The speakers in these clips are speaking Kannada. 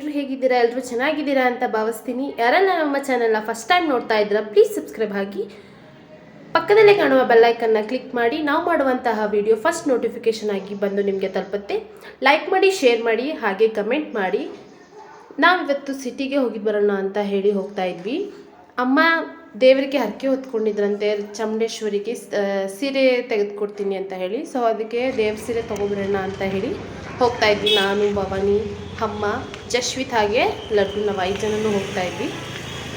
ಎಲ್ಲರೂ ಹೇಗಿದ್ದೀರಾ, ಎಲ್ಲರೂ ಚೆನ್ನಾಗಿದ್ದೀರಾ ಅಂತ ಭಾವಿಸ್ತೀನಿ. ಯಾರೆಲ್ಲ ನಮ್ಮ ಚಾನೆಲ್ನ ಫಸ್ಟ್ ಟೈಮ್ ನೋಡ್ತಾ ಇದ್ದೀರಾ ಪ್ಲೀಸ್ ಸಬ್ಸ್ಕ್ರೈಬ್ ಆಗಿ. ಪಕ್ಕದಲ್ಲೇ ಕಾಣುವ ಬೆಲ್ಲೈಕನ್ನ ಕ್ಲಿಕ್ ಮಾಡಿ, ನಾವು ಮಾಡುವಂತಹ ವಿಡಿಯೋ ಫಸ್ಟ್ ನೋಟಿಫಿಕೇಶನ್ ಆಗಿ ಬಂದು ನಿಮಗೆ ತಲುಪುತ್ತೆ. ಲೈಕ್ ಮಾಡಿ ಶೇರ್ ಮಾಡಿ, ಹಾಗೆ ಕಮೆಂಟ್ ಮಾಡಿ. ನಾವಿವತ್ತು ಸಿಟಿಗೆ ಹೋಗಿ ಬರೋಣ ಅಂತ ಹೇಳಿ ಹೋಗ್ತಾ ಇದ್ವಿ. ಅಮ್ಮ ದೇವರಿಗೆ ಹರಕೆ ಹೊತ್ಕೊಂಡಿದ್ರಂತೆ, ಚಾಮುಂಡೇಶ್ವರಿಗೆ ಸೀರೆ ತೆಗೆದುಕೊಡ್ತೀನಿ ಅಂತ ಹೇಳಿ. ಸೊ ಅದಕ್ಕೆ ದೇವ್ರ ಸೀರೆ ತೊಗೊಬರೋಣ ಅಂತ ಹೇಳಿ ಹೋಗ್ತಾ ಇದ್ವಿ. ನಾನು, ಭವಾನಿ ಅಮ್ಮ ಜಶ್ವಿತ್ ಹಾಗೆ ಲಡ್ಡು. ನಾವು ಐದು ಜನನೂ ಹೋಗ್ತಾ ಇದ್ವಿ.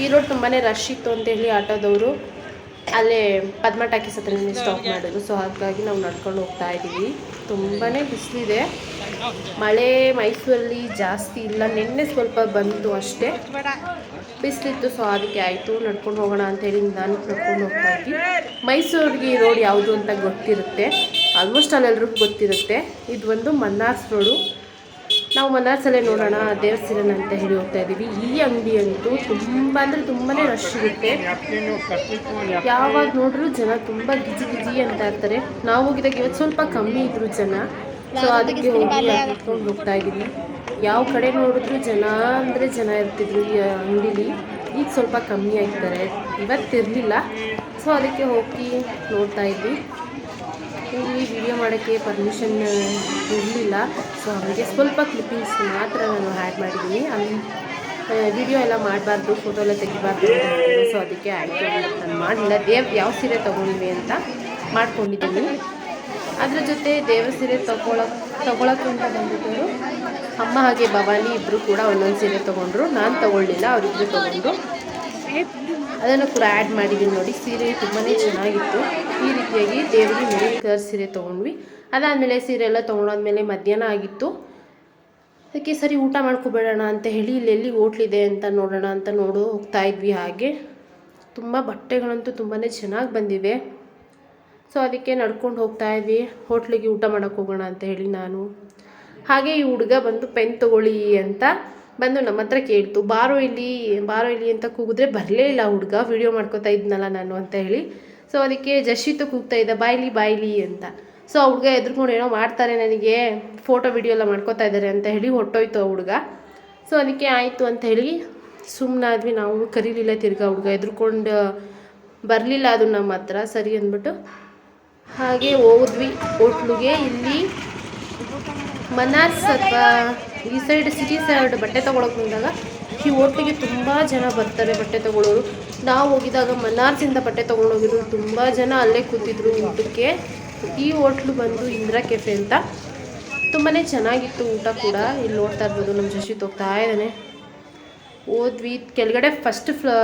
ಈ ರೋಡ್ ತುಂಬಾ ರಶ್ ಇತ್ತು ಅಂತ ಹೇಳಿ ಆಟೋದವರು ಅಲ್ಲೇ ಪದ್ಮ ಟಾಕೀಸ್ ಹತ್ರನೇ ಸ್ಟಾಪ್ ಮಾಡಿದ್ರು. ಸೊ ಹಾಗಾಗಿ ನಾವು ನಡ್ಕೊಂಡು ಹೋಗ್ತಾ ಇದ್ದೀವಿ. ತುಂಬಾ ಬಿಸಿಲಿದೆ. ಮಳೆ ಮೈಸೂರಲ್ಲಿ ಜಾಸ್ತಿ ಇಲ್ಲ. ನಿನ್ನೆ ಸ್ವಲ್ಪ ಬಂತು ಅಷ್ಟೇ. ಬಿಸಿಲಿತ್ತು ಸೊ ಅದಕ್ಕೆ ಆಯಿತು. ನಡ್ಕೊಂಡು ಹೋಗೋಣ ಅಂತೇಳಿ ನಾನು ನಡ್ಕೊಂಡು ಹೋಗ್ತಾ ಇದ್ವಿ. ಮೈಸೂರಿಗೆ ಈ ರೋಡ್ ಯಾವುದು ಅಂತ ಗೊತ್ತಿರುತ್ತೆ. ಆಲ್ಮೋಸ್ಟ್ ಅಲ್ಲೆಲ್ಲರಿಗೂ ಗೊತ್ತಿರುತ್ತೆ. ಇದು ಒಂದು ಮನ್ನಾರ್ಸ್ ರೋಡು ನಾವು ಮನಾರ್ಸಲ್ಲೇ ನೋಡೋಣ ದೇವಸ್ಥಾನ ಅಂತ ಹೇಳಿ ಹೋಗ್ತಾ ಇದ್ದೀವಿ. ಈ ಅಂಗಡಿ ಅಂತೂ ತುಂಬ ಅಂದರೆ ತುಂಬಾ ರಶ್ ಇರುತ್ತೆ. ಯಾವಾಗ ನೋಡಿದ್ರು ಜನ ತುಂಬ ಗಿಜಿ ಗಿಜಿ ಅಂತ ಇರ್ತಾರೆ. ನಾವು ಹೋಗಿದಾಗ ಇವತ್ತು ಸ್ವಲ್ಪ ಕಮ್ಮಿ ಇದ್ರು ಜನ. ಸೊ ಅದಕ್ಕೆ ಹೋಗಿ ಕಟ್ಕೊಂಡು ಹೋಗ್ತಾ ಇದ್ದೀವಿ. ಯಾವ ಕಡೆ ನೋಡಿದ್ರು ಜನ ಅಂದರೆ ಜನ ಇರ್ತಿದ್ರು ಈ ಅಂಗಡಿಲಿ. ಈಗ ಸ್ವಲ್ಪ ಕಮ್ಮಿ ಆಗ್ತಾರೆ. ಇವತ್ತಿರಲಿಲ್ಲ. ಸೊ ಅದಕ್ಕೆ ಹೋಗಿ ನೋಡ್ತಾ ಇದ್ವಿ. ಇಲ್ಲಿ ವಿಡಿಯೋ ಮಾಡೋಕ್ಕೆ ಪರ್ಮಿಷನ್ ಇರಲಿಲ್ಲ. ಸೊ ಅವರಿಗೆ ಸ್ವಲ್ಪ ಕ್ಲಿಪ್ಪಿಂಗ್ಸ್ ಮಾತ್ರ ನಾನು ಆ್ಯಡ್ ಮಾಡಿದ್ದೀನಿ. ಅಲ್ಲಿ ವಿಡಿಯೋ ಎಲ್ಲ ಮಾಡಬಾರ್ದು ಫೋಟೋ ಎಲ್ಲ ತೆಗಿಬಾರ್ದು ಸೊ ಅದಕ್ಕೆ ಆಯಿತು ನಾನು ಮಾಡಿಲ್ಲ ದೇವ್ ಯಾವ ಸೀರೆ ತೊಗೊಂಡ್ವಿ ಅಂತ ಮಾಡ್ಕೊಂಡಿದ್ದೀನಿ. ಅದ್ರ ಜೊತೆ ದೇವ ಸೀರೆ ತೊಗೊಳಕ್ ತೊಗೊಳಕ್ಕೆ ಅಂತ ಬಂದಿದ್ದರು ಅಮ್ಮ ಹಾಗೆ ಭವಾನಿ ಇಬ್ಬರು ಕೂಡ ಒಂದೊಂದು ಸೀರೆ ತೊಗೊಂಡ್ರು. ನಾನು ತೊಗೊಳ್ಳಿಲ್ಲ ಅವರಿಬ್ಬರು ತೊಗೊಂಡ್ರು. ಅದನ್ನು ಕೂಡ ಆ್ಯಡ್ ಮಾಡಿದ್ದೀನಿ ನೋಡಿ. ಸೀರೆ ತುಂಬಾ ಚೆನ್ನಾಗಿತ್ತು. ಈ ರೀತಿಯಾಗಿ ದೇವರಿಗೆ ಮೇಲೆ ಕಲರ್ ಸೀರೆ ತೊಗೊಂಡ್ವಿ. ಅದಾದಮೇಲೆ ಸೀರೆ ಎಲ್ಲ ತೊಗೊಂಡಾದ್ಮೇಲೆ ಮಧ್ಯಾಹ್ನ ಆಗಿತ್ತು. ಅದಕ್ಕೆ ಸರಿ ಊಟ ಮಾಡ್ಕೊಬೇಡೋಣ ಅಂತ ಹೇಳಿ ಇಲ್ಲೆಲ್ಲಿ ಹೋಟ್ಲಿದೆ ಅಂತ ನೋಡೋಣ ಅಂತ ನೋಡು ಹೋಗ್ತಾ ಇದ್ವಿ ಹಾಗೆ. ತುಂಬ ಬಟ್ಟೆಗಳಂತೂ ತುಂಬಾ ಚೆನ್ನಾಗಿ ಬಂದಿವೆ. ಸೊ ಅದಕ್ಕೆ ನಡ್ಕೊಂಡು ಹೋಗ್ತಾ ಇದ್ವಿ. ಹೋಟ್ಲಿಗೆ ಊಟ ಮಾಡೋಕ್ಕೆ ಹೋಗೋಣ ಅಂತ ಹೇಳಿ ನಾನು. ಹಾಗೆ ಈ ಹುಡುಗ ಬಂದು ಪೆನ್ ತೊಗೊಳ್ಳಿ ಅಂತ ಬಂದು ನಮ್ಮ ಹತ್ರ ಕೇಳ್ತು, ಬಾರೋ ಇಲ್ಲಿ ಬಾರೋ ಇಲ್ಲಿ ಅಂತ ಕೂಗಿದ್ರೆ ಬರಲೇ ಇಲ್ಲ ಹುಡುಗ ವಿಡಿಯೋ ಮಾಡ್ಕೋತಾ ಇದ್ನಲ್ಲ ನಾನು ಅಂತ ಹೇಳಿ. ಸೊ ಅದಕ್ಕೆ ಜಶಿತು ಕೂಗ್ತಾ ಇದ್ದ ಬಾಯ್ಲಿ ಬಾಯ್ಲಿ ಅಂತ. ಸೊ ಆ ಹುಡುಗ ಎದ್ರುಕೊಂಡು ಏನೋ ಮಾಡ್ತಾರೆ ನನಗೆ ಫೋಟೋ ವಿಡಿಯೋ ಎಲ್ಲ ಮಾಡ್ಕೋತಾ ಇದ್ದಾರೆ ಅಂತ ಹೇಳಿ ಹೊಟ್ಟೋಯ್ತು ಆ ಹುಡುಗ. ಸೊ ಅದಕ್ಕೆ ಆಯಿತು ಅಂತ ಹೇಳಿ ಸುಮ್ಮನಾದ್ವಿ ನಾವು, ಕರೀಲಿಲ್ಲ ತಿರ್ಗಾ ಹುಡುಗ, ಎದ್ರುಕೊಂಡು ಬರಲಿಲ್ಲ ಅದು ನಮ್ಮ ಹತ್ರ, ಸರಿ ಅಂದ್ಬಿಟ್ಟು ಹಾಗೆ ಹೋದ್ವಿ. ಹೋಟ್ಲಿಗೆ ಇಲ್ಲಿ ಮನಾಸ್ ಅಥವಾ ಈ ಸೈಡ್ ಸಿಟಿ ಸೈಡ್ ಬಟ್ಟೆ ತೊಗೊಳಕ್ಕೆ ಬಂದಾಗ ಈ ಹೋಟ್ಲಿಗೆ ತುಂಬ ಜನ ಬರ್ತಾರೆ ಬಟ್ಟೆ ತೊಗೊಳೋರು. ನಾವು ಹೋಗಿದಾಗ ಮನಾರ್ಸಿಂದ ಬಟ್ಟೆ ತೊಗೊಂಡೋಗಿದ್ರು ತುಂಬ ಜನ ಅಲ್ಲೇ ಕೂತಿದ್ರು ಊಟಕ್ಕೆ. ಈ ಹೋಟ್ಲು ಬಂದು ಇಂದಿರಾ ಕೆಫೆ ಅಂತ. ತುಂಬಾ ಚೆನ್ನಾಗಿತ್ತು ಊಟ ಕೂಡ. ಇಲ್ಲಿ ನೋಡ್ತಾ ಇರ್ಬೋದು ನಮ್ಮ ಜಶಿತ್ ಹೋಗ್ತಾ ಇದ್ದಾನೆ. ಹೋದ್ವಿ. ಕೆಳಗಡೆ ಫಸ್ಟ್ ಫ್ಲೋ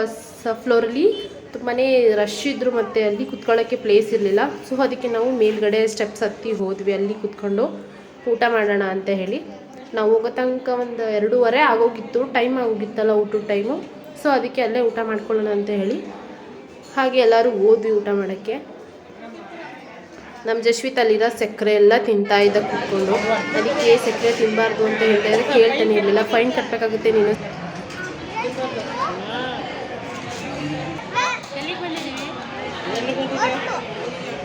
ಫ್ಲೋರಲ್ಲಿ ತುಂಬಾ ರಶ್ ಇದ್ದರು ಮತ್ತು ಅಲ್ಲಿ ಕುತ್ಕೊಳ್ಳೋಕ್ಕೆ ಪ್ಲೇಸ್ ಇರಲಿಲ್ಲ. ಸೊ ಅದಕ್ಕೆ ನಾವು ಮೇಲ್ಗಡೆ ಸ್ಟೆಪ್ಸ್ ಹತ್ತಿ ಹೋದ್ವಿ ಅಲ್ಲಿ ಕುತ್ಕೊಂಡು. ಊಟ ಮಾಡೋಣ ಅಂತ ಹೇಳಿ. ನಾವು ಹೋಗೋ ತನಕ ಒಂದು ಎರಡೂವರೆ ಆಗೋಗಿತ್ತು ಟೈಮ್ ಆಗೋಗಿತ್ತಲ್ಲ ಊಟದ ಟೈಮು ಸೊ ಅದಕ್ಕೆ ಅಲ್ಲೇ ಊಟ ಮಾಡ್ಕೊಳ್ಳೋಣ ಅಂತ ಹೇಳಿ. ಹಾಗೆ ಎಲ್ಲರೂ ಓದ್ವಿ ಊಟ ಮಾಡೋಕ್ಕೆ. ನಮ್ಮ ಜಶ್ವಿತ್ ಅಲ್ಲಿರೋ ಸಕ್ಕರೆ ಎಲ್ಲ ತಿಂತಾ ಇದ್ದ ಕೂತ್ಕೊಂಡು. ಅದಕ್ಕೆ ಸಕ್ಕರೆ ತಿನ್ನಬಾರ್ದು ಅಂತ ಹೇಳ್ತಾ ಇದ್ರೆ ಕೇಳ್ತಾನೆ ಇರಲಿಲ್ಲ. ಫೈನ್ ಕಟ್ಟಬೇಕಾಗುತ್ತೆ ನೀನು.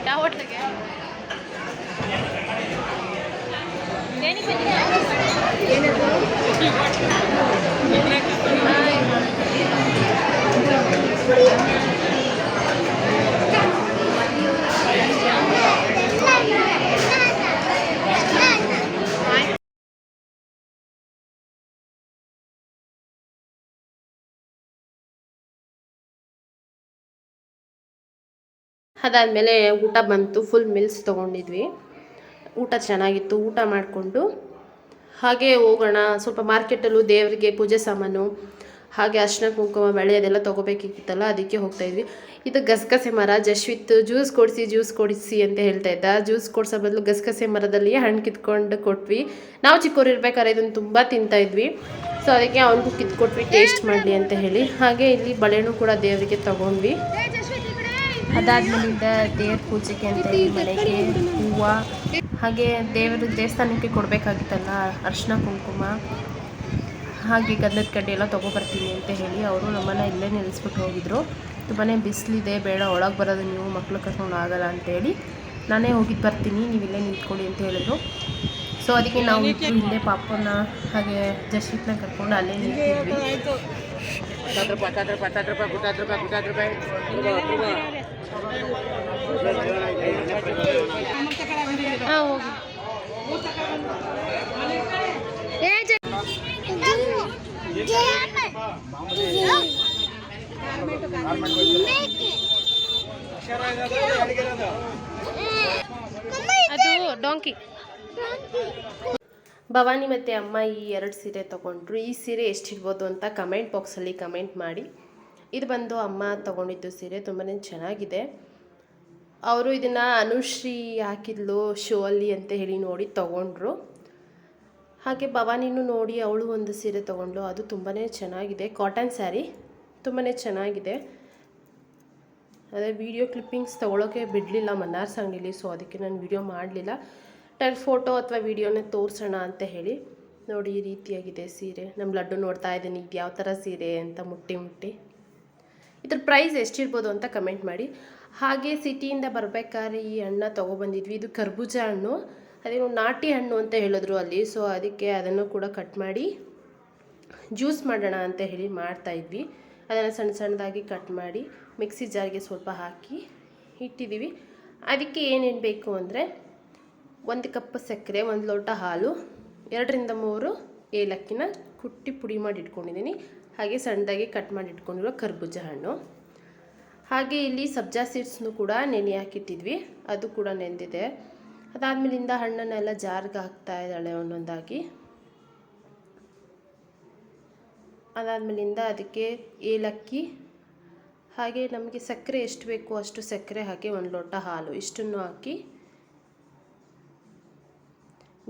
ಯಾವ ಹೋಟ್ಲಿಗೆ ಅದಾದಮೇಲೆ ಊಟ ಬಂತು ಫುಲ್ ಮಿಲ್ಸ್ ತೊಗೊಂಡಿದ್ವಿ. ಊಟ ಚೆನ್ನಾಗಿತ್ತು, ಊಟ ಮಾಡಿಕೊಂಡು ಹಾಗೆ ಹೋಗೋಣ. ಸ್ವಲ್ಪ ಮಾರ್ಕೆಟಲ್ಲೂ ದೇವರಿಗೆ ಪೂಜೆ ಸಾಮಾನು, ಹಾಗೆ ಅರ್ಶಿನ ಕುಂಕುಮ ಬೆಳೆ ಅದೆಲ್ಲ ತೊಗೋಬೇಕಿತ್ತಲ್ಲ, ಅದಕ್ಕೆ ಹೋಗ್ತಾ ಇದ್ವಿ. ಇದು ಗಸಗಸೆ ಮರ, ಜಶ್ವಿತ್ ಜ್ಯೂಸ್ ಕೊಡಿಸಿ ಜ್ಯೂಸ್ ಕೊಡಿಸಿ ಅಂತ ಹೇಳ್ತಾ ಇದ್ದ. ಜ್ಯೂಸ್ ಕೊಡಿಸೋ ಬದಲು ಗಸಗಸೆ ಮರದಲ್ಲಿ ಹಣ್ಣು ಕಿತ್ಕೊಂಡು ಕೊಟ್ವಿ. ನಾವು ಚಿಕ್ಕವ್ರು ಇರ್ಬೇಕಾದ್ರೆ ಇದನ್ನು ತುಂಬ ತಿಂತಾಯಿದ್ವಿ ಸೊ ಅದಕ್ಕೆ ಅವನಿಗೂ ಕಿತ್ಕೊಟ್ವಿ, ಟೇಸ್ಟ್ ಮಾಡಲಿ ಅಂತ ಹೇಳಿ. ಹಾಗೆ ಇಲ್ಲಿ ಬಳೆನೂ ಕೂಡ ದೇವರಿಗೆ ತಗೊಂಡ್ವಿ. ಅದಾದ್ಮೇಲಿಂದ ದೇವ್ರ ಪೂಜೆಗೆ ಅಂತ ಮನೆಗೆ ಹೂವು ಹಾಗೆ ದೇವರು ದೇವಸ್ಥಾನಕ್ಕೆ ಕೊಡಬೇಕಾಗಿತ್ತಲ್ಲ ಅರ್ಶಿನ ಕುಂಕುಮ ಹಾಗೆ ಗಂಧದ ಕಡ್ಡಿ ಎಲ್ಲ ತೊಗೊಬರ್ತೀನಿ ಅಂತ ಹೇಳಿ ಅವರು ನಮ್ಮನ್ನ ಇಲ್ಲೇ ನಿಲ್ಲಿಸ್ಬಿಟ್ಟು ಹೋಗಿದ್ರು ತುಂಬಾ ಬಿಸಿಲಿದೆ ಬೇಡ ಒಳಗೆ ಬರೋದು ನೀವು ಮಕ್ಕಳು ಕರ್ಕೊಂಡು ಆಗಲ್ಲ ಅಂತೇಳಿ ನಾನೇ ಹೋಗಿದ್ದು ಬರ್ತೀನಿ ನೀವು ಇಲ್ಲೇ ನಿಂತ್ಕೊಳ್ಳಿ ಅಂತ ಹೇಳಿದ್ರು ಸೊ ಅದಕ್ಕೆ ನಾವು ಹಿಂದೆ ಪಾಪನ ಹಾಗೆ ಜಸ್ವಿತ್ನ ಕರ್ಕೊಂಡು ಅಲ್ಲೇ ನಿಂತಿದ್ವಿ ಅದು ಡೊಂಕಿ ಭವಾನಿ ಮತ್ತು ಅಮ್ಮ ಈ ಎರಡು ಸೀರೆ ತೊಗೊಂಡ್ರು. ಈ ಸೀರೆ ಎಷ್ಟಿರ್ಬೋದು ಅಂತ ಕಮೆಂಟ್ ಬಾಕ್ಸಲ್ಲಿ ಕಮೆಂಟ್ ಮಾಡಿ. ಇದು ಬಂದು ಅಮ್ಮ ತೊಗೊಂಡಿದ್ದು ಸೀರೆ ತುಂಬಾ ಚೆನ್ನಾಗಿದೆ. ಅವರು ಇದನ್ನು ಅನುಶ್ರೀ ಹಾಕಿದ್ಲು ಶೋ ಅಲ್ಲಿ ಅಂತ ಹೇಳಿ ನೋಡಿ ತೊಗೊಂಡ್ರು. ಹಾಗೆ ಭವಾನಿನೂ ನೋಡಿ ಅವಳು ಒಂದು ಸೀರೆ ತೊಗೊಂಡ್ಲು, ಅದು ತುಂಬಾ ಚೆನ್ನಾಗಿದೆ. ಕಾಟನ್ ಸ್ಯಾರಿ ತುಂಬಾ ಚೆನ್ನಾಗಿದೆ. ಅದೇ ವಿಡಿಯೋ ಕ್ಲಿಪ್ಪಿಂಗ್ಸ್ ತೊಗೊಳೋಕ್ಕೆ ಬಿಡಲಿಲ್ಲ ಮನ್ನಾರ್ಸ್ ಅಂಗಡಿಲಿ ಸೊ ಅದಕ್ಕೆ ನಾನು ವಿಡಿಯೋ ಮಾಡಲಿಲ್ಲ. ಟೆಲ್ ಫೋಟೋ ಅಥವಾ ವಿಡಿಯೋನೇ ತೋರಿಸೋಣ ಅಂತ ಹೇಳಿ ನೋಡಿ ಈ ರೀತಿಯಾಗಿದೆ ಸೀರೆ. ನಮ್ಮ ಲಡ್ಡು ನೋಡ್ತಾ ಇದ್ದೀನಿ ಇದು ಯಾವ ಥರ ಸೀರೆ ಅಂತ ಮುಟ್ಟಿ ಮುಟ್ಟಿ. ಇದ್ರ ಪ್ರೈಸ್ ಎಷ್ಟಿರ್ಬೋದು ಅಂತ ಕಮೆಂಟ್ ಮಾಡಿ. ಹಾಗೆ ಸಿಟಿಯಿಂದ ಬರಬೇಕಾದ್ರೆ ಈ ಹಣ್ಣ ತೊಗೊಬಂದಿದ್ವಿ. ಇದು ಕರ್ಬೂಜ ಹಣ್ಣು. ಅದೇನು ನಾಟಿ ಹಣ್ಣು ಅಂತ ಹೇಳಿದ್ರು ಅಲ್ಲಿ. ಸೊ ಅದಕ್ಕೆ ಅದನ್ನು ಕೂಡ ಕಟ್ ಮಾಡಿ ಜ್ಯೂಸ್ ಮಾಡೋಣ ಅಂತ ಹೇಳಿ ಮಾಡ್ತಾ ಇದ್ವಿ. ಅದನ್ನು ಸಣ್ಣ ಸಣ್ಣದಾಗಿ ಕಟ್ ಮಾಡಿ ಮಿಕ್ಸಿ ಜಾರಿಗೆ ಸ್ವಲ್ಪ ಹಾಕಿ ಇಟ್ಟಿದ್ದೀವಿ. ಅದಕ್ಕೆ ಏನೇನು ಬೇಕು ಅಂದರೆ ಒಂದು ಕಪ್ ಸಕ್ಕರೆ, ಒಂದು ಲೋಟ ಹಾಲು, ಎರಡರಿಂದ ಮೂರು ಏಲಕ್ಕಿನ ಕುಟ್ಟಿ ಪುಡಿ ಮಾಡಿ ಇಟ್ಕೊಂಡಿದ್ದೀನಿ. ಹಾಗೆ ಸಣ್ಣದಾಗಿ ಕಟ್ ಮಾಡಿ ಇಟ್ಕೊಂಡಿರೋ ಕರ್ಬೂಜ ಹಣ್ಣು. ಹಾಗೆ ಇಲ್ಲಿ ಸಬ್ಜಾ ಸೀಡ್ಸ್ನು ಕೂಡ ನೆನೆ ಹಾಕಿಟ್ಟಿದ್ವಿ. ಅದು ಕೂಡ ನೆಂದಿದೆ. ಅದಾದ್ಮೇಲಿಂದ ಹಣ್ಣನ್ನೆಲ್ಲ ಜಾರ್ಗೆ ಹಾಕ್ತಾ ಇದ್ದಾಳೆ ಒಂದೊಂದಾಗಿ. ಅದಾದ್ಮೇಲಿಂದ ಅದಕ್ಕೆ ಏಲಕ್ಕಿ, ಹಾಗೆ ನಮಗೆ ಸಕ್ಕರೆ ಎಷ್ಟು ಬೇಕು ಅಷ್ಟು ಸಕ್ಕರೆ ಹಾಕಿ ಒಂದು ಲೋಟ ಹಾಲು. ಇಷ್ಟನ್ನು ಹಾಕಿ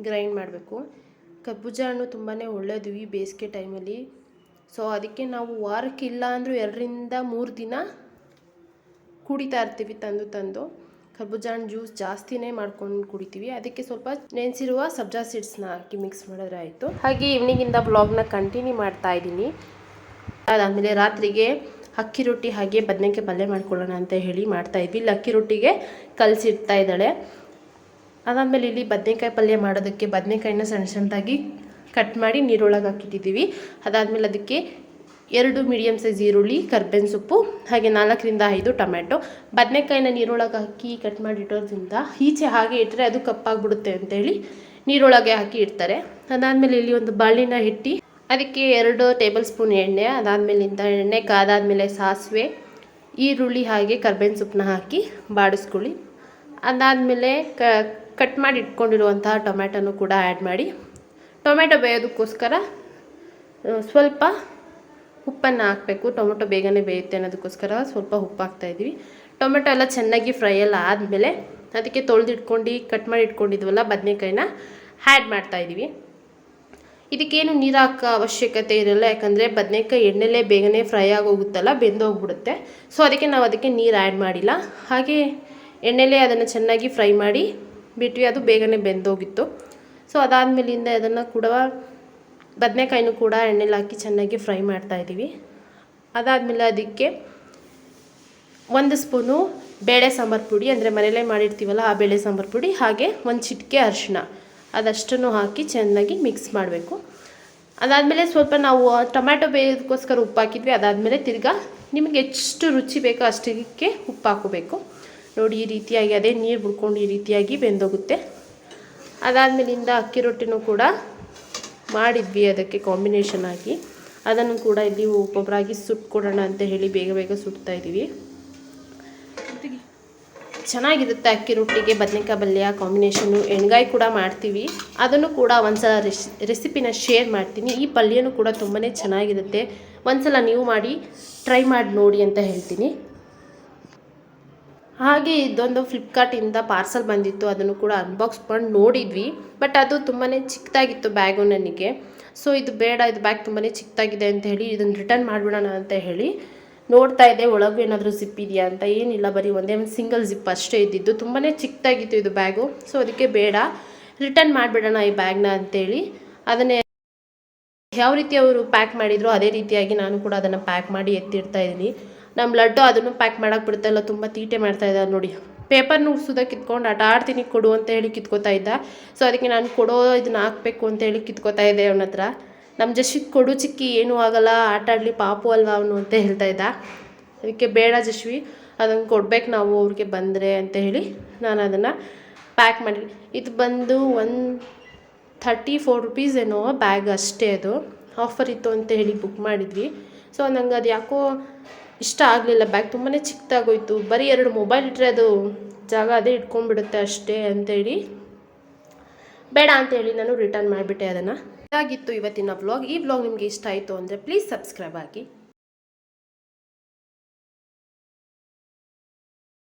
ಗ್ರೈಂಡ್ ಮಾಡಬೇಕು. ಕಬ್ಬುಜ ಹಣ್ಣು ತುಂಬಾ ಒಳ್ಳೆಯದು ಈ ಬೇಸಿಗೆ ಟೈಮಲ್ಲಿ ಸೊ ಅದಕ್ಕೆ ನಾವು ವಾರಕ್ಕಿಲ್ಲ ಅಂದರೂ ಎರಡರಿಂದ ಮೂರು ದಿನ ಕುಡಿತಾ ಇರ್ತೀವಿ ತಂದು ತಂದು. ಕರ್ಬೂಜ ಜ್ಯೂಸ್ ಜಾಸ್ತಿನೇ ಮಾಡ್ಕೊಂಡು ಕುಡಿತೀವಿ. ಅದಕ್ಕೆ ಸ್ವಲ್ಪ ನೆನೆಸಿರುವ ಸಬ್ಜಾ ಸೀಡ್ಸ್ನ ಹಾಕಿ ಮಿಕ್ಸ್ ಮಾಡಿದ್ರೆ ಆಯಿತು. ಹಾಗೆ ಈವ್ನಿಂಗಿಂದ ಬ್ಲಾಗ್ನ ಕಂಟಿನ್ಯೂ ಮಾಡ್ತಾ ಇದ್ದೀನಿ. ಅದಾದಮೇಲೆ ರಾತ್ರಿಗೆ ಅಕ್ಕಿ ರೊಟ್ಟಿ ಹಾಗೆ ಬದನೆಕಾಯಿ ಪಲ್ಯ ಮಾಡ್ಕೊಳ್ಳೋಣ ಅಂತ ಹೇಳಿ ಮಾಡ್ತಾ ಇದ್ವಿ. ಇಲ್ಲಿ ಅಕ್ಕಿ ರೊಟ್ಟಿಗೆ ಕಲಸಿಡ್ತಾ ಇದ್ದಾಳೆ. ಅದಾದಮೇಲೆ ಇಲ್ಲಿ ಬದನೆಕಾಯಿ ಪಲ್ಯ ಮಾಡೋದಕ್ಕೆ ಬದನೆಕಾಯಿನ ಸಣ್ಣ ಸಣ್ಣದಾಗಿ ಕಟ್ ಮಾಡಿ ನೀರೊಳಗೆ ಹಾಕಿಟ್ಟಿದ್ದೀವಿ. ಅದಾದಮೇಲೆ ಅದಕ್ಕೆ ಎರಡು ಮೀಡಿಯಮ್ ಸೈಜ್ ಈರುಳ್ಳಿ, ಕರ್ಬೇವಿನ ಸೊಪ್ಪು, ಹಾಗೆ ನಾಲ್ಕರಿಂದ ಐದು ಟೊಮ್ಯಾಟೊ. ಬದನೆಕಾಯಿನ ನೀರೊಳಗೆ ಹಾಕಿ ಕಟ್ ಮಾಡಿ ಇಟ್ಟೋದ್ರಿಂದ ಈಚೆ ಹಾಗೆ ಇಟ್ಟರೆ ಅದು ಕಪ್ಪಾಗ್ಬಿಡುತ್ತೆ ಅಂತೇಳಿ ನೀರೊಳಗೆ ಹಾಕಿ ಇಡ್ತಾರೆ. ಅದಾದಮೇಲೆ ಇಲ್ಲಿ ಒಂದು ಬಾಳಿನ ಇಟ್ಟು ಅದಕ್ಕೆ ಎರಡು ಟೇಬಲ್ ಸ್ಪೂನ್ ಎಣ್ಣೆ, ಅದಾದಮೇಲಿಂದ ಎಣ್ಣೆ, ಕಾದಾದಮೇಲೆ ಸಾಸಿವೆ, ಈರುಳ್ಳಿ ಹಾಗೆ ಕರ್ಬೇವಿನ ಸೊಪ್ಪನ್ನ ಹಾಕಿ ಬಾಡಿಸ್ಕೊಳ್ಳಿ. ಅದಾದಮೇಲೆ ಕ ಕಟ್ ಮಾಡಿ ಇಟ್ಕೊಂಡಿರುವಂತಹ ಟೊಮ್ಯಾಟೊನು ಕೂಡ ಆ್ಯಡ್ ಮಾಡಿ ಟೊಮೆಟೊ ಬೇಯೋದಕ್ಕೋಸ್ಕರ ಸ್ವಲ್ಪ ಉಪ್ಪನ್ನು ಹಾಕಬೇಕು. ಟೊಮೆಟೊ ಬೇಗನೆ ಬೇಯುತ್ತೆ ಅನ್ನೋದಕ್ಕೋಸ್ಕರ ಸ್ವಲ್ಪ ಉಪ್ಪು ಹಾಕ್ತಾ ಇದ್ವಿ ಟೊಮೆಟೊ ಎಲ್ಲ ಚೆನ್ನಾಗಿ ಫ್ರೈ ಎಲ್ಲ ಆದಮೇಲೆ ಅದಕ್ಕೆ ತೊಳೆದಿಟ್ಕೊಂಡು, ಕಟ್ ಮಾಡಿ ಇಟ್ಕೊಂಡಿದ್ವಲ್ಲ ಬದನೆಕಾಯಿನ ಆ್ಯಡ್ ಮಾಡ್ತಾ ಇದ್ದೀವಿ. ಇದಕ್ಕೇನು ನೀರು ಹಾಕೋ ಅವಶ್ಯಕತೆ ಇರಲ್ಲ, ಯಾಕಂದರೆ ಬದನೆಕಾಯಿ ಎಣ್ಣೆಲೇ ಬೇಗನೆ ಫ್ರೈ ಆಗೋಗುತ್ತಲ್ಲ, ಬೆಂದೋಗ್ಬಿಡುತ್ತೆ. ಸೊ, ಅದಕ್ಕೆ ನಾವು ಅದಕ್ಕೆ ನೀರು ಆ್ಯಡ್ ಮಾಡಿಲ್ಲ. ಹಾಗೆ ಎಣ್ಣೆಲೇ ಅದನ್ನು ಚೆನ್ನಾಗಿ ಫ್ರೈ ಮಾಡಿ ಬಿಟ್ವಿ, ಅದು ಬೇಗನೆ ಬೆಂದೋಗಿತ್ತು. ಸೊ ಅದಾದಮೇಲಿಂದ ಅದನ್ನು ಕೂಡ ಬದನೆಕಾಯಿನೂ ಕೂಡ ಎಣ್ಣೆಲಿ ಹಾಕಿ ಚೆನ್ನಾಗಿ ಫ್ರೈ ಮಾಡ್ತಾ ಇದ್ದೀವಿ. ಅದಾದಮೇಲೆ ಅದಕ್ಕೆ ಒಂದು ಸ್ಪೂನು ಬೇಳೆ ಸಾಂಬಾರು ಪುಡಿ, ಅಂದರೆ ಮನೇಲೇ ಮಾಡಿರ್ತೀವಲ್ಲ ಆ ಬೇಳೆ ಸಾಂಬಾರು ಪುಡಿ, ಹಾಗೆ ಒಂದು ಚಿಟಿಕೆ ಅರಿಶಿಣ. ಅದಷ್ಟನ್ನು ಹಾಕಿ ಚೆನ್ನಾಗಿ ಮಿಕ್ಸ್ ಮಾಡಬೇಕು. ಅದಾದಮೇಲೆ ಸ್ವಲ್ಪ ನಾವು ಟೊಮ್ಯಾಟೊ ಬೇಯೋದಕ್ಕೋಸ್ಕರ ಉಪ್ಪು ಹಾಕಿದ್ವಿ. ಅದಾದಮೇಲೆ ತಿರ್ಗಾ ನಿಮಗೆ ಎಷ್ಟು ರುಚಿ ಬೇಕೋ ಅಷ್ಟಕ್ಕೆ ಉಪ್ಪು ಹಾಕೋಬೇಕು ನೋಡಿ, ಈ ರೀತಿಯಾಗಿ, ಅದೇ ನೀರು ಬಿಡ್ಕೊಂಡು ಈ ರೀತಿಯಾಗಿ ಬೆಂದೋಗುತ್ತೆ. ಅದಾದಮೇಲಿಂದ ಅಕ್ಕಿ ರೊಟ್ಟಿನೂ ಕೂಡ ಮಾಡಿದ್ವಿ ಅದಕ್ಕೆ ಕಾಂಬಿನೇಷನ್ ಆಗಿ. ಅದನ್ನು ಕೂಡ ಇಲ್ಲಿ ಒಬ್ಬೊಬ್ಬರಾಗಿ ಸುಟ್ಕೊಡೋಣ ಅಂತ ಹೇಳಿ ಬೇಗ ಬೇಗ ಸುಡ್ತಾ ಇದ್ದೀವಿ. ಚೆನ್ನಾಗಿರುತ್ತೆ ಅಕ್ಕಿ ರೊಟ್ಟಿಗೆ, ಬದನೆಕಾಯಿ ಪಲ್ಯ ಕಾಂಬಿನೇಷನು ಎಣ್ಗಾಯಿ ಕೂಡ ಮಾಡ್ತೀವಿ. ಅದನ್ನು ಕೂಡ ಒಂದ್ಸಲ ರೆಸ್ ರೆಸಿಪಿನ ಶೇರ್ ಮಾಡ್ತೀನಿ. ಈ ಪಲ್ಯನೂ ಕೂಡ ತುಂಬಾ ಚೆನ್ನಾಗಿರುತ್ತೆ. ಒಂದ್ಸಲ ನೀವು ಮಾಡಿ ಟ್ರೈ ಮಾಡಿ ನೋಡಿ ಅಂತ ಹೇಳ್ತೀನಿ. ಹಾಗೆ ಇದೊಂದು ಫ್ಲಿಪ್ಕಾರ್ಟಿಂದ ಪಾರ್ಸಲ್ ಬಂದಿತ್ತು. ಅದನ್ನು ಕೂಡ ಅನ್ಬಾಕ್ಸ್ ಮಾಡಿ ನೋಡಿದ್ವಿ. ಬಟ್ ಅದು ತುಂಬಾ ಚಿಕ್ಕದಾಗಿತ್ತು ಬ್ಯಾಗು ನನಗೆ. ಸೊ ಇದು ಬೇಡ, ಇದು ಬ್ಯಾಗ್ ತುಂಬಾ ಚಿಕ್ಕದಾಗಿದೆ ಅಂತ ಹೇಳಿ ಇದನ್ನು ರಿಟರ್ನ್ ಮಾಡಿಬಿಡೋಣ ಅಂತ ಹೇಳಿ ನೋಡ್ತಾ ಇದ್ದೆ. ಒಳಗೂ ಏನಾದರೂ ಜಿಪ್ ಇದೆಯಾ ಅಂತ? ಏನಿಲ್ಲ, ಬರೀ ಒಂದೇ ಒಂದು ಸಿಂಗಲ್ ಜಿಪ್ ಅಷ್ಟೇ ಇದ್ದಿದ್ದು. ತುಂಬಾ ಚಿಕ್ಕದಾಗಿತ್ತು ಇದು ಬ್ಯಾಗು ಸೊ ಅದಕ್ಕೆ ಬೇಡ ರಿಟರ್ನ್ ಮಾಡಿಬಿಡೋಣ ಈ ಬ್ಯಾಗ್ನ ಅಂತೇಳಿ ಅದನ್ನೇ ಯಾವ ರೀತಿ ಅವರು ಪ್ಯಾಕ್ ಮಾಡಿದ್ರು ಅದೇ ರೀತಿಯಾಗಿ ನಾನು ಕೂಡ ಅದನ್ನು ಪ್ಯಾಕ್ ಮಾಡಿ ಎತ್ತಿಡ್ತಾ ಇದ್ದೀನಿ. ನಮ್ಮ ಲಡ್ಡು ಅದನ್ನು ಪ್ಯಾಕ್ ಮಾಡೋಕ್ಕೆ ಬಿಡ್ತಾ ಇಲ್ಲ ತುಂಬ ತೀಟೆ ಮಾಡ್ತಾ ಇದ್ದಾರೆ ನೋಡಿ. ಪೇಪರ್ನ ಉಡ್ಸೋದಕ್ಕೆ ಕಿತ್ಕೊಂಡು ಆಟ ಆಡ್ತೀನಿ, ಕೊಡು ಅಂತ ಹೇಳಿ ಕಿತ್ಕೋತಾ ಇದ್ದ. ಸೊ ಅದಕ್ಕೆ ನಾನು ಕೊಡೋ ಇದನ್ನ ಹಾಕ್ಬೇಕು ಅಂತ ಹೇಳಿ ಕಿತ್ಕೋತಾ ಇದ್ದೆ ಅವನ ಹತ್ರ. ನಮ್ಮ ಜಶ್ವಿತ್ ಕೊಡು ಚಿಕ್ಕಿ, ಏನೂ ಆಗಲ್ಲ, ಆಟ ಆಡಲಿ ಪಾಪು ಅಲ್ವಾ ಅವನು ಅಂತ ಹೇಳ್ತಾ ಇದ್ದ. ಅದಕ್ಕೆ ಬೇಡ ಜಶ್ವಿ, ಅದನ್ನು ಕೊಡ್ಬೇಕು ನಾವು ಅವ್ರಿಗೆ ಬಂದರೆ ಅಂತ ಹೇಳಿ ನಾನು ಅದನ್ನು ಪ್ಯಾಕ್ ಮಾಡಿ ಇದು ಬಂದು ಒನ್ ಥರ್ಟಿ ಫೋರ್ ರುಪೀಸ್ ಏನೋ ಬ್ಯಾಗ್ ಅಷ್ಟೇ ಅದು. ಆಫರ್ ಇತ್ತು ಅಂತ ಹೇಳಿ ಬುಕ್ ಮಾಡಿದ್ವಿ. ಸೊ ನಂಗೆ ಅದು ಯಾಕೋ ಇಷ್ಟ ಆಗಲಿಲ್ಲ. ಬ್ಯಾಗ್ ತುಂಬಾ ಚಿಕ್ಕದಾಗೋಯ್ತು. ಬರೀ ಎರಡು ಮೊಬೈಲ್ ಇಟ್ಟರೆ ಅದು ಜಾಗ ಅದೇ ಇಟ್ಕೊಂಡ್ಬಿಡುತ್ತೆ ಅಷ್ಟೇ ಅಂತೇಳಿ. ಬೇಡ ಅಂತೇಳಿ ನಾನು ರಿಟರ್ನ್ ಮಾಡಿಬಿಟ್ಟೆ ಅದನ್ನು. ಇದಾಗಿತ್ತು ಇವತ್ತಿನ ವ್ಲಾಗ್ ಈ ವ್ಲಾಗ್ ನಿಮಗೆ ಇಷ್ಟ ಆಯಿತು ಅಂದರೆ ಪ್ಲೀಸ್ ಸಬ್ಸ್ಕ್ರೈಬ್ ಆಗಿ.